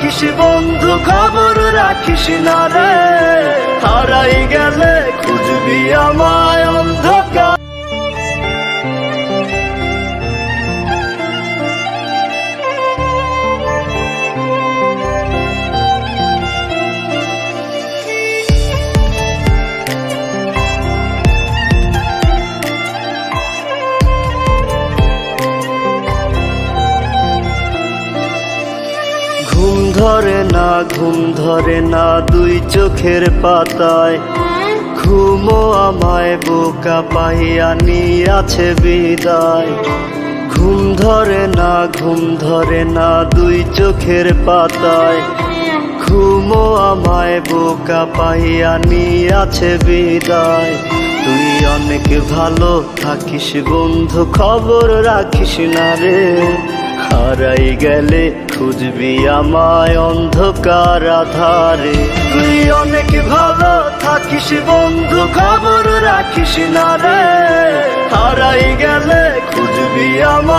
থাকিস বন্ধু খবর রাখিস না রে। হারাই গেলে ধরে না, ঘুম ধরে না, দুই চোখের পাতায়। ঘুমো আমায়, বোকা পাইয়া নিয়াছে বিদায়। ঘুম ধরে না, ঘুম ধরে না, দুই চোখের পাতায়। ঘুমো আমায়, বোকা পাইয়া নিয়াছে বিদায়। তুই অনেক ভালো থাকিস বন্ধু, খবর রাখিস না রে। হারাই গেলে খুঁজবি আমায় অন্ধকার আধারে। তুই অনেক ভালো থাকিস বন্ধু, খবর রাখিস না রে। হারাই গেলে খুঁজবি আমায়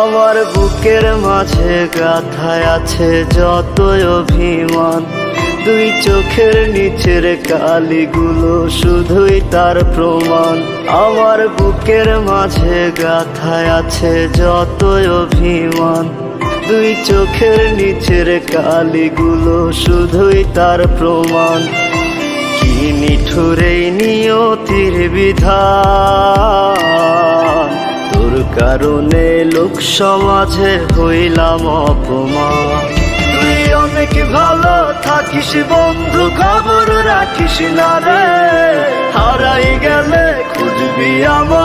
আমার বুকের মাঝে গাথায় আছে যতই অভিমান। দুই চোখের নিচের কালিগুলো শুধুই তার প্রমাণ। আমার বুকের মাঝে গাথায় আছে যতই অভিমান। দুই চোখের নিচের কালিগুলো শুধুই তার প্রমাণ। কি নিঠুরেই নিয়তির তোর কারণে লোক সমাজে হইলাম অপমান। তুই অনেক ভালো থাকিস বন্ধু, খবর রাখিস না রে। হারাই গেলে খুঁজবি আমায়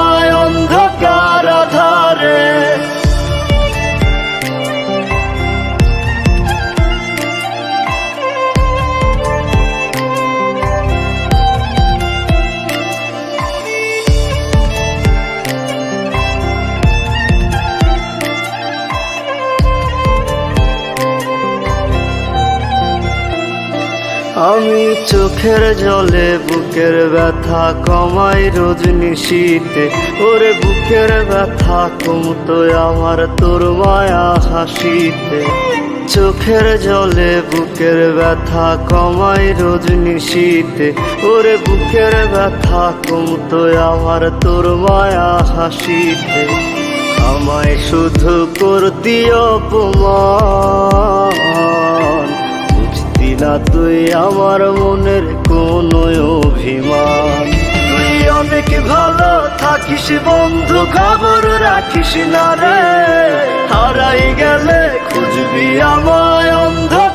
আমি চোখের জলে বুকের ব্যথা কমাই রজনী শীতে ওরে বুকের ব্যথা কমতো আমার তোর মায়া হাসিতে। চোখের জলে বুকের ব্যথা কমাই রজনী শীতে ওরে বুকের ব্যথা কমতো আমার তোর মায়া হাসিতে। আমায় শুধু করতি অপমান। না তুই আমার মনের কোন অভিমান। তুই অনেক ভালো থাকিস বন্ধু, খবর রাখিস না রে। হারাই গেলে খুঁজবি আমায় আধারে